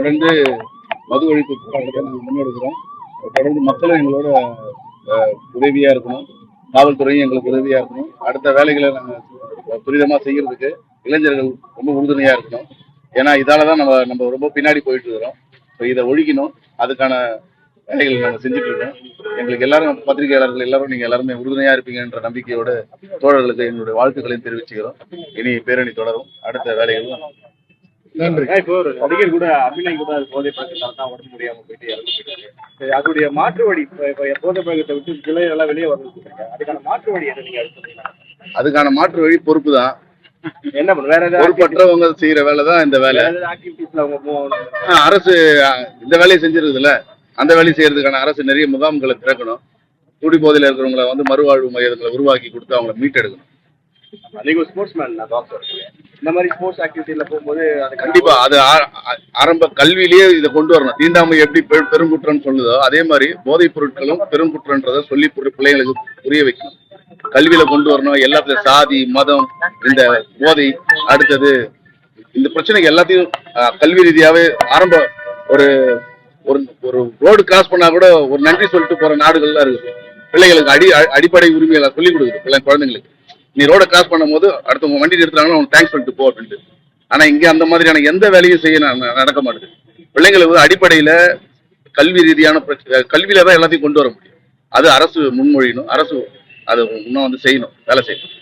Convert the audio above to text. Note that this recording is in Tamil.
தொடர்ந்து மது ஒழிப்பு போராட்டத்தை நாங்கள் முன்னெடுக்கிறோம். தொடர்ந்து மக்களும் எங்களோட உதவியா இருக்கணும். காவல்துறையும் எங்களுக்கு உதவியா இருக்கணும். அடுத்த வேலைகளை நாங்கள் துரிதமா செய்யறதுக்கு இளைஞர்கள் ரொம்ப உறுதுணையா இருக்கணும். ஏன்னா இதால தான் நம்ம நம்ம ரொம்ப பின்னாடி போயிட்டு இருக்கிறோம். ஸோ இதை ஒழிக்கணும். அதுக்கான வேலைகள் நாங்கள் செஞ்சுட்டு இருக்கோம். எங்களுக்கு எல்லாரும் பத்திரிகையாளர்கள் எல்லாரும் நீங்க எல்லாருமே உறுதுணையா இருப்பீங்கன்ற நம்பிக்கையோட தோழர்களுக்கு எங்களுடைய வாழ்த்துக்களையும் தெரிவிச்சுக்கிறோம். இனி பேரணி தொடரும். அடுத்த வேலைகளும் நன்றி. இப்போ ஒரு நடிகர் கூட அபிநய் கூட போதை பழக்கத்தால தான் உடம்பு முடியாம போயிட்டு இறந்து அதோடைய மாற்று வழி போதை பழக்கத்தை விட்டு கிளை எல்லாம் வெளியே சொல்றீங்க அதுக்கான மாற்று வழி என்ன நீங்க அதுக்கான மாற்று வழி பொறுப்பு தான். என்ன வேற பொறுப்பற்றவங்க செய்யற வேலை தான் இந்த வேலை. அரசு இந்த வேலையை செஞ்சிருக்குதுல்ல அந்த வேலையை செய்யறதுக்கான அரசு நிறைய முகாம்களை திறக்கணும். குடி போதையில் இருக்கிறவங்கள வந்து மறுவாழ்வு மையங்களை உருவாக்கி கொடுத்து அவங்கள மீட்டெடுக்கணும். நீங்க ஸ்போர்ட்ஸ் மேன் டாக்டர் இந்த மாதிரி ஸ்போர்ட்ஸ் ஆக்டிவிட்டியில போகும்போது அது கண்டிப்பா அது ஆ- ஆரம்ப கல்வியிலேயே இதை கொண்டு வரணும். தீண்டாமை எப்படி பெ- பெருங்குற்றம்னு சொல்லுதோ அதே மாதிரி போதைப் பொருட்களும் பெருங்குற்றன்றதை சொல்லி பிள்ளைங்களுக்கு புரிய வைக்கணும். கல்வியில கொண்டு வரணும். எல்லாத்துலயும் சாதி மதம் இந்த போதை அடுத்தது இந்த பிரச்சனைக்கு எல்லாத்தையும் கல்வி ரீதியாவே ஆரம்ப ஒரு ஒரு ஒரு ரோடு கிராஸ் பண்ணா கூட ஒரு நன்றி சொல்லிட்டு போற நாடுகள்லாம் இருக்குது. பிள்ளைகளுக்கு அடி அடிப்படை உரிமைகளை சொல்லிக் கொடுக்குது பிள்ளை குழந்தைங்களுக்கு. நீ ரோட கிராஸ் பண்ணும்போது அடுத்தவங்க வண்டி நிறுத்துறாங்கன்னா அவனுக்கு தேங்க்ஸ் சொல்லிட்டு போ அப்படின்ட்டு. ஆனா இங்க அந்த மாதிரியான எந்த வேலையும் செய்ய நடக்க மாட்டேது. பிள்ளைங்களுக்கு வந்து அடிப்படையில கல்வி ரீதியான கல்வியில தான் எல்லாத்தையும் கொண்டு வர முடியும். அது அரசு முன்மொழியணும். அரசு அது இன்னும் வந்து செய்யணும். வேலை செய்யணும்.